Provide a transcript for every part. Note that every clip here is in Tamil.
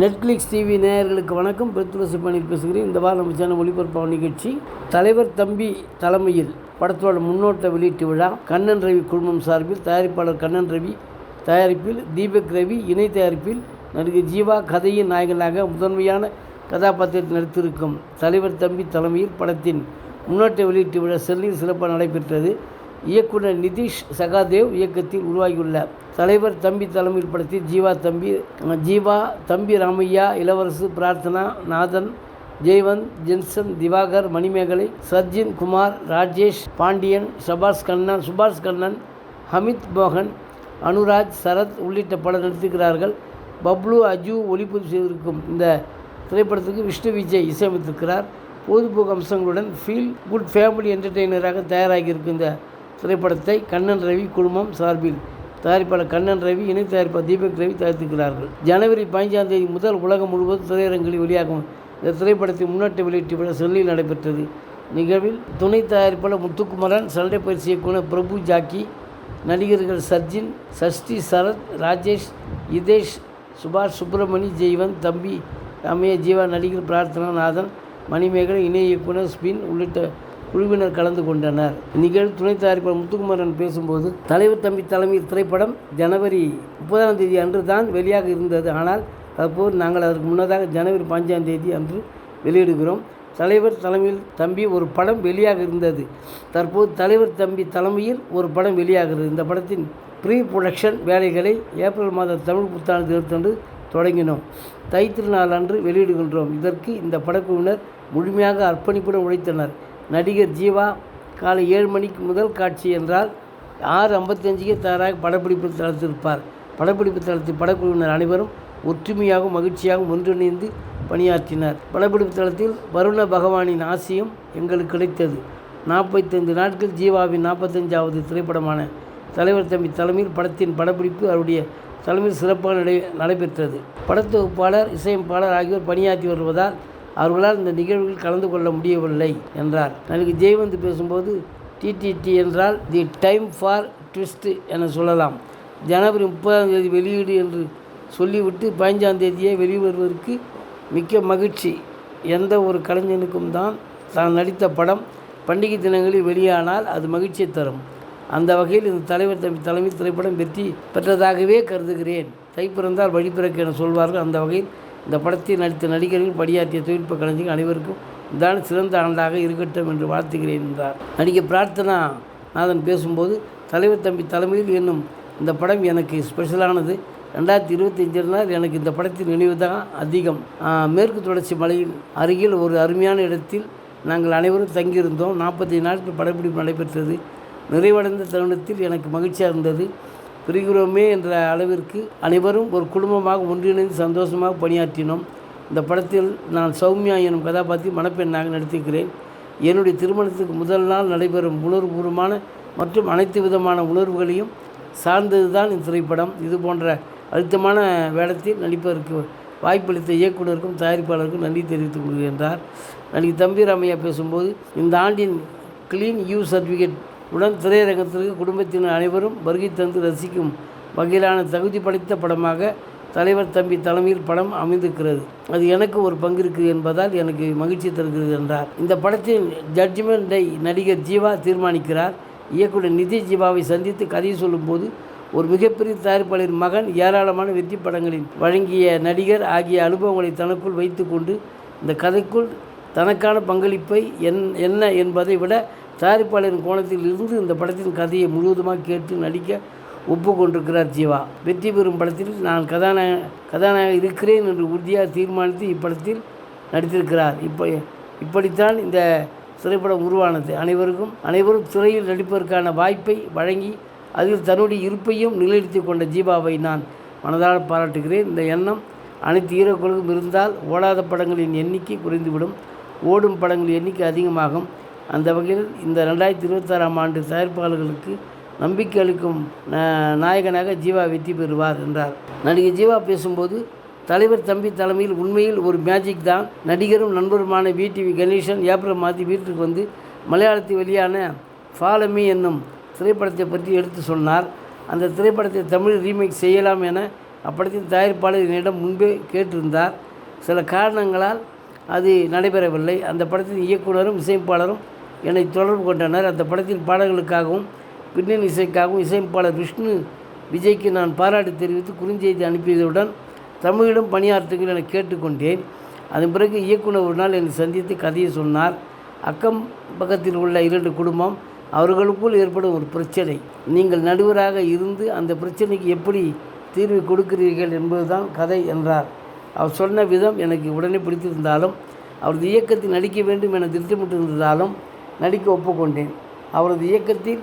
நெட்ஃப்ளிக்ஸ் டிவி நேயர்களுக்கு வணக்கம். பெருத்துளசி பணியில் பேசுகிறேன். இந்த வாரம் நம்ம சேனல் ஒளிபரப்பான நிகழ்ச்சி தலைவர் தம்பி தலைமையில் படத்தோட முன்னோட்ட வெளியீட்டு விழா கண்ணன் ரவி குழுமம் சார்பில் தயாரிப்பாளர் கண்ணன் ரவி தயாரிப்பில் தீபக் ரவி இணை தயாரிப்பில் நடிகை ஜீவா கதையின் நாயகனாக முதன்மையான கதாபாத்திரத்தில் நடித்திருக்கும் தலைவர் தம்பி தலைமையில் படத்தின் முன்னோட்ட வெளியீட்டு விழா செல்லில் சிறப்பாக நடைபெற்றது. இயக்குனர் நிதிஷ் சகாதேவ் இயக்கத்தில் உருவாகியுள்ள தலைவர் தம்பி தலைமையில் படுத்தி ஜீவா தம்பி ஜீவா தம்பி ராமையா இளவரசு பிரார்த்தனா நாதன் ஜெய்வந்த் ஜென்சன் திவாகர் மணிமேகலை சர்ஜின் குமார் ராஜேஷ் பாண்டியன் சபாஷ் கண்ணன் சுபாஷ் கண்ணன் ஹமித் மோகன் அனுராஜ் சரத் உள்ளிட்ட பலர் நடித்திருக்கிறார்கள் பப்ளு அஜு ஒளிப்பதிவு செய்திருக்கும் இந்த திரைப்படத்துக்கு விஷ்ணு விஜய் இசையமைத்திருக்கிறார். பொழுதுபோக்கு அம்சங்களுடன் ஃபீல் குட் ஃபேமிலி என்டர்டெய்னராக தயாராகியிருக்கும் இந்த திரைப்படத்தை கண்ணன் ரவி குழுமம் சார்பில் தயாரிப்பாளர் கண்ணன் ரவி இணை தயாரிப்பாளர் தீபக் ரவி தயாரித்திருக்கிறார்கள். ஜனவரி பதினஞ்சாம் தேதி முதல் உலகம் முழுவதும் திரையரங்கில் வெளியாகும். இந்த திரைப்படத்தின் முன்னோட்ட வெளியீட்டு விழா செல்லில் நடைபெற்றது. நிகழ்வில் துணை தயாரிப்பாளர் முத்துக்குமரன் சண்டை பயிற்சி இயக்குனர் பிரபு ஜாக்கி நடிகர்கள் சர்ஜின் சஷ்டி சரத் ராஜேஷ் இதேஷ் சுபாஷ் சுப்பிரமணி ஜெய்வந்த் தம்பி ராமையா ஜீவா நடிகர் பிரார்த்தனா நாதன் மணிமேகலை இணை இயக்குனர் ஸ்பின் உள்ளிட்ட குழுவினர் கலந்து கொண்டனர். நிகழ்வு துணை தயாரிப்பாளர் முத்துக்குமரன் பேசும்போது தலைவர் தம்பி தலைமையில் திரைப்படம் ஜனவரி முப்பதாம் தேதி அன்று தான் வெளியாக இருந்தது. ஆனால் தற்போது நாங்கள் அதற்கு முன்னதாக ஜனவரி பஞ்சாம் தேதி அன்று வெளியிடுகிறோம். தலைவர் தலைமையில் தம்பி ஒரு படம் வெளியாக இருந்தது. தற்போது தலைவர் தம்பி தலைமையில் ஒரு படம் வெளியாகிறது இந்த படத்தின் ப்ரீ ப்ரொடக்ஷன் வேலைகளை ஏப்ரல் மாத தமிழ் புத்தாண்டு தினத்தன்று தொடங்கினோம். தை திருநாள் அன்று வெளியிடுகின்றோம். இதற்கு இந்த படக்குழுவினர் முழுமையாக அர்ப்பணிப்புடன் உழைத்தனர். நடிகர் ஜீவா காலை ஏழு மணிக்கு முதல் காட்சி என்றால் ஆறு ஐம்பத்தஞ்சுக்கே தயாராக படப்பிடிப்பு தளத்திருப்பார் படப்பிடிப்பு தளத்தில் படக்குழுவினர் அனைவரும் ஒற்றுமையாகவும் மகிழ்ச்சியாகவும் ஒன்றிணைந்து பணியாற்றினார். படப்பிடிப்பு தளத்தில் வருண பகவானின் ஆசையும் எங்களுக்கு கிடைத்தது. நாற்பத்தைந்து நாட்கள் ஜீவாவின் நாற்பத்தஞ்சாவது திரைப்படமான தலைவர் தம்பி தலைமையில் படத்தின் படப்பிடிப்பு அவருடைய தலைமையில் சிறப்பாக நடை நடைபெற்றது. படத்தொகுப்பாளர் இசையமைப்பாளர் ஆகியோர் பணியாற்றி வருவதால் அவர்களால் இந்த நிகழ்வில் கலந்து கொள்ள முடியவில்லை என்றார். நடிகை ஜெயவந்த் பேசும்போது டிடிடி என்றால் தி டைம் ஃபார் ட்விஸ்ட் என சொல்லலாம். ஜனவரி முப்பதாம் தேதி வெளியீடு என்று சொல்லிவிட்டு பதினஞ்சாம் தேதியே வெளிவருவதற்கு மிக்க மகிழ்ச்சி. எந்த ஒரு கலைஞனுக்கும் தான் தான் நடித்த படம் பண்டிகை தினங்களில் வெளியானால் அது மகிழ்ச்சியை தரும். அந்த வகையில் இந்த தலைவர் தம்பி தலைமை திரைப்படம் வெற்றி பெற்றதாகவே கருதுகிறேன். தை பிறந்தால் வழி பிறக்க என சொல்வார்கள். அந்த வகையில் இந்த படத்தில் நடித்த நடிகர்கள் பணியாற்றிய தொழில்நுட்ப கலைஞர்கள் அனைவருக்கும் இதான் சிறந்த ஆண்டாக இருக்கட்டும் என்று வாழ்த்துகிறேன் என்றார். நடிகை பிரார்த்தனா நாதன் பேசும்போது தலைவர் தம்பி தலைமையில் என்னும் இந்த படம் எனக்கு ஸ்பெஷலானது ரெண்டாயிரத்தி இருபத்தஞ்சில் எனக்கு இந்த படத்தின் நினைவு தான் அதிகம். மேற்கு தொடர்ச்சி மலையில் அருகில் ஒரு அருமையான இடத்தில் நாங்கள் அனைவரும் தங்கியிருந்தோம். நாற்பத்தி நாட்கள் படப்பிடிப்பு நடைபெற்றது. நிறைவடைந்த தருணத்தில் எனக்கு மகிழ்ச்சியாக இருந்தது. பிரிகிறோமே என்ற அளவிற்கு அனைவரும் ஒரு குடும்பமாக ஒன்றிணைந்து சந்தோஷமாக பணியாற்றினோம். இந்த படத்தில் நான் சௌமியா எனும் கதாபாத்திரம் மணப்பெண்ணாக நடித்திருக்கிறேன். என்னுடைய திருமணத்துக்கு முதல் நாள் நடைபெறும் உணர்வுபூர்வமான மற்றும் அனைத்து விதமான உணர்வுகளையும் சார்ந்தது தான் இந்த திரைப்படம். இது போன்ற அழுத்தமான வேடத்தில் நடிப்பதற்கு வாய்ப்பளித்த இயக்குனருக்கும் தயாரிப்பாளருக்கும் நன்றி தெரிவித்துக் கொள்கின்றார். நடிகை தம்பி ராமையா பேசும்போது இந்த ஆண்டின் க்ளீன் யூ சர்டிஃபிகேட் உடன் திரையரங்கத்திற்கு குடும்பத்தினர் அனைவரும் வருகை தந்து ரசிக்கும் வகையிலான தகுதி படைத்த படமாக தலைவர் தம்பி தலைமையில் படம் அமைந்திருக்கிறது. அது எனக்கு ஒரு பங்கு இருக்குது என்பதால் எனக்கு மகிழ்ச்சி தருகிறது என்றார். இந்த படத்தின் ஜட்ஜ்மெண்ட்டை நடிகர் ஜீவா தீர்மானிக்கிறார். இயக்குனர் நிதி ஜீவாவை சந்தித்து கதை சொல்லும்போது ஒரு மிகப்பெரிய தயாரிப்பாளரின் மகன் ஏராளமான வெற்றி படங்களில் வழங்கிய நடிகர் ஆகிய அனுபவங்களை தனக்குள் வைத்துக்கொண்டு இந்த கதைக்குள் தனக்கான பங்களிப்பை என் என்ன என்பதை விட தயாரிப்பாளரின் கோணத்தில் இருந்து இந்த படத்தின் கதையை முழுவதுமாக கேட்டு நடிக்க ஒப்புக்கொண்டிருக்கிறார் ஜீவா. வெற்றி பெறும் படத்தில் நான் கதாநாயக கதாநாயகன் இருக்கிறேன் என்று உறுதியாக தீர்மானித்து இப்படத்தில் நடித்திருக்கிறார். இப்போ இப்படித்தான் இந்த திரைப்படம் உருவானது. அனைவருக்கும் அனைவரும் துறையில் நடிப்பதற்கான வாய்ப்பை வழங்கி அதில் தன்னுடைய இருப்பையும் நிலைநிறுத்தி கொண்ட ஜீவாவை நான் மனதால் பாராட்டுகிறேன். இந்த எண்ணம் அனைத்து ஹீரோக்களுக்கும் இருந்தால் ஓடாத படங்களின் எண்ணிக்கை குறைந்துவிடும். ஓடும் படங்களின் எண்ணிக்கை அதிகமாகும். அந்த வகையில் இந்த ரெண்டாயிரத்தி இருபத்தாறாம் ஆண்டு தயாரிப்பாளர்களுக்கு நம்பிக்கை அளிக்கும் நாயகனாக ஜீவா வெற்றி பெறுவார் என்றார். நடிகை ஜீவா பேசும்போது தலைவர் தம்பி தலைமையில் உண்மையில் ஒரு மேஜிக் தான். நடிகரும் நண்பருமான விடிவி கணேசன் ஏப்ரல் மாதி வீட்டுக்கு வந்து மலையாளத்தில் வெளியான ஃபாலமி என்னும் திரைப்படத்தை பற்றி எடுத்து சொன்னார். அந்த திரைப்படத்தை தமிழ் ரீமேக் செய்யலாம் என அப்படத்தின் தயாரிப்பாளர் என்னிடம் முன்பே கேட்டிருந்தார். சில காரணங்களால் அது நடைபெறவில்லை. அந்த படத்தின் இயக்குனரும் இசையமைப்பாளரும் என்னை தொடர்பு கொண்டனர். அந்த படத்தின் பாடல்களுக்காகவும் பின்னணி இசைக்காகவும் இசையமைப்பாளர் விஷ்ணு விஜய்க்கு நான் பாராட்டு தெரிவித்து குறுஞ்செய்தி அனுப்பியதுடன் தமிழிலும் பணியாற்றுங்கள் என கேட்டுக்கொண்டேன். அதன் பிறகு இயக்குனர் ஒரு நாள் என்னை சந்தித்து கதையை சொன்னார். அக்கம் பக்கத்தில் உள்ள இரண்டு குடும்பம் அவர்களுக்குள் ஏற்படும் ஒரு பிரச்சனை. நீங்கள் நடுவராக இருந்து அந்த பிரச்சனைக்கு எப்படி தீர்வு கொடுக்கிறீர்கள் என்பதுதான் கதை என்றார். அவர் சொன்ன விதம் எனக்கு உடனே பிடித்திருந்தாலும் அவரது இயக்கத்தில் நடிக்க வேண்டும் என திட்டமிட்டிருந்ததாலும் நடிக்க ஒப்புக்கொண்டேன். அவரது இயக்கத்தில்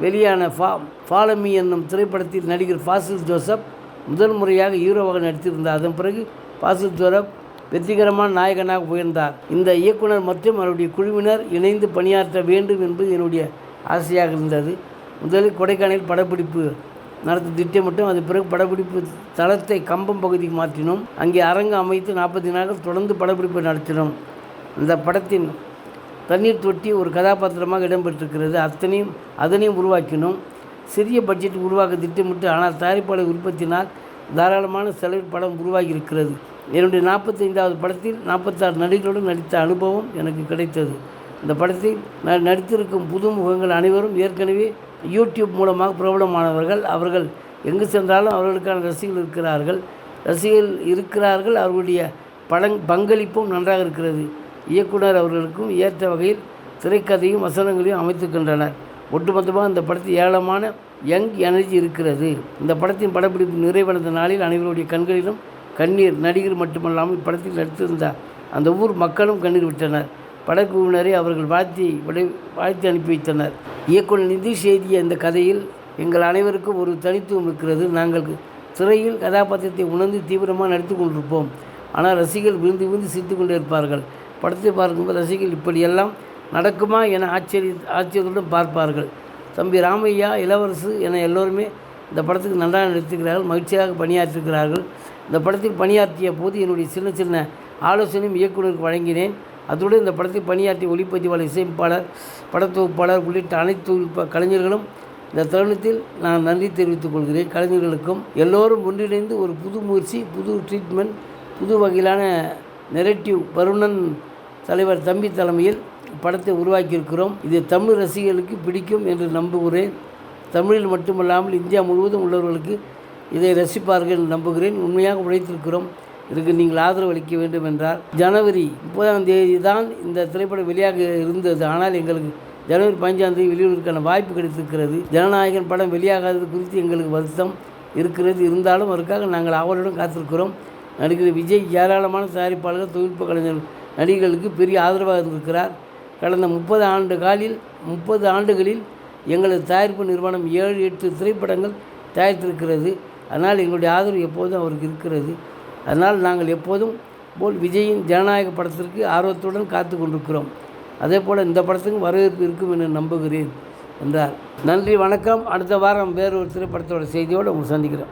வெளியான ஃபா ஃபாலமி என்னும் திரைப்படத்தில் நடிகர் ஃபாசில் ஜோசப் முதல் முறையாக ஹீரோவாக நடித்திருந்தார். அதன் பிறகு ஃபாசில் ஜோசப் வெற்றிகரமான நாயகனாக உயர்ந்தார். இந்த இயக்குனர் மற்றும் அவருடைய குழுவினர் இணைந்து பணியாற்ற வேண்டும் என்பது என்னுடைய ஆசையாக இருந்தது. முதலில் கொடைக்கானல் படப்பிடிப்பு நடத்த திட்டமிட்டோம். அது பிறகு படப்பிடிப்பு தளத்தை கம்பம் பகுதிக்கு மாற்றினோம். அங்கே அரங்கு அமைத்து நாற்பத்தி நாட்கள் தொடர்ந்து படப்பிடிப்பு நடத்தினோம். அந்த படத்தின் தண்ணீர் தொட்டி ஒரு கதாபாத்திரமாக இடம்பெற்றிருக்கிறது. அத்தனையும் அதனையும் உருவாக்கினோம். சிறிய பட்ஜெட் உருவாக்க திட்டமிட்டு ஆனால் தயாரிப்பாளர் உற்பத்தினால் தாராளமான செலவில் படம் உருவாகி இருக்கிறது என்னுடைய நாற்பத்தைந்தாவது படத்தில் நாற்பத்தாறு நடிகர்களுடன் நடித்த அனுபவம் எனக்கு கிடைத்தது. இந்த படத்தில் நான் நடித்திருக்கும் புது முகங்கள் அனைவரும் ஏற்கனவே யூடியூப் மூலமாக பிரபலமானவர்கள். அவர்கள் எங்கு சென்றாலும் அவர்களுக்கான ரசிகர்கள் இருக்கிறார்கள். ரசிகர்கள் இருக்கிறார்கள். அவர்களுடைய படங் பங்களிப்பும் நன்றாக இருக்கிறது. இயக்குனர் அவர்களுக்கும் ஏற்ற வகையில் திரைக்கதையும் வசனங்களையும் அமைத்துக்கின்றனர். ஒட்டுமொத்தமாக இந்த படத்தில் ஏராளமான யங் எனர்ஜி இருக்கிறது. இந்த படத்தின் படப்பிடிப்பு நிறைவடைந்த நாளில் அனைவருடைய கண்களிலும் கண்ணீர் நடிகர் மட்டுமல்லாமல் இப்படத்தில் நடித்திருந்த அந்த ஊர் மக்களும் கண்ணீர் விட்டனர். படக்குழுவினரை அவர்கள் வாழ்த்தி விடை வாழ்த்தி அனுப்பி வைத்தனர். இயக்குனர் நிதிஷ் எழுதிய இந்த கதையில் எங்கள் அனைவருக்கும் ஒரு தனித்துவம் இருக்கிறது. நாங்கள் திரையில் கதாபாத்திரத்தை உணர்ந்து தீவிரமாக நடித்து கொண்டிருப்போம். ஆனால் ரசிகர்கள் விழுந்து விழுந்து சிரித்து கொண்டே இருப்பார்கள். படத்தை பார்க்கும்போது ரசிகர்கள் இப்படியெல்லாம் நடக்குமா என ஆச்சரிய ஆச்சரியத்துடன் பார்ப்பார்கள். தம்பி ராமையா இளவரசு என எல்லோருமே இந்த படத்துக்கு நன்றாக நடித்திருக்கிறார்கள் மகிழ்ச்சியாக பணியாற்றிருக்கிறார்கள். இந்த படத்தில் பணியாற்றிய போது என்னுடைய சின்ன சின்ன ஆலோசனையும் இயக்குநருக்கு வழங்கினேன். அத்துடன் இந்த படத்தில் பணியாற்றிய ஒளிப்பதிவாளர் இசையமைப்பாளர் படத்தொகுப்பாளர் உள்ளிட்ட அனைத்து கலைஞர்களும் இந்த தருணத்தில் நான் நன்றி தெரிவித்துக் கொள்கிறேன். கலைஞர்களுக்கும் எல்லோரும் ஒன்றிணைந்து ஒரு புது முயற்சி புது ட்ரீட்மெண்ட் புது வகையிலான நெரட்டிவ் வருணன் தலைவர் தம்பி தலைமையில் படத்தை உருவாக்கியிருக்கிறோம். இது தமிழ் ரசிகர்களுக்கு பிடிக்கும் என்று நம்புகிறேன். தமிழில் மட்டுமல்லாமல் இந்தியா முழுவதும் உள்ளவர்களுக்கு இதை ரசிப்பார்கள் என்று நம்புகிறேன். உண்மையாக உழைத்திருக்கிறோம். இதுக்கு நீங்கள் ஆதரவு அளிக்க வேண்டும் என்றார் ஜனவரி முப்பதாம் தேதி தான் இந்த திரைப்படம் வெளியாக இருந்தது. ஆனால் எங்களுக்கு ஜனவரி பதினஞ்சாம் தேதி வெளியிடுவதற்கான வாய்ப்பு கிடைத்திருக்கிறது. ஜனநாயகன் படம் வெளியாகாதது குறித்து எங்களுக்கு வருத்தம் இருக்கிறது. இருந்தாலும் அதற்காக நாங்கள் ஆவலுடன் காத்திருக்கிறோம். நடிகர் விஜய் ஏராளமான தயாரிப்பாளர்கள் தொழில்நுட்ப கலைஞர் நடிகர்களுக்கு பெரிய ஆதரவாக இருந்திருக்கிறார் கடந்த முப்பது ஆண்டு காலில் முப்பது ஆண்டுகளில் எங்களது தயாரிப்பு நிறுவனம் ஏழு எட்டு திரைப்படங்கள் தயாரித்திருக்கிறது. அதனால் எங்களுடைய ஆதரவு எப்போதும் அவருக்கு இருக்கிறது. அதனால் நாங்கள் எப்போதும் போல் விஜயின் ஜனநாயக படத்திற்கு ஆர்வத்துடன் காத்து கொண்டிருக்கிறோம். அதே போல் இந்த படத்துக்கும் வரவேற்பு இருக்கும் என நம்புகிறேன் என்றார். நன்றி வணக்கம். அடுத்த வாரம் வேறு ஒரு திரைப்படத்தோட செய்தியோடு உங்களை சந்திக்கிறேன்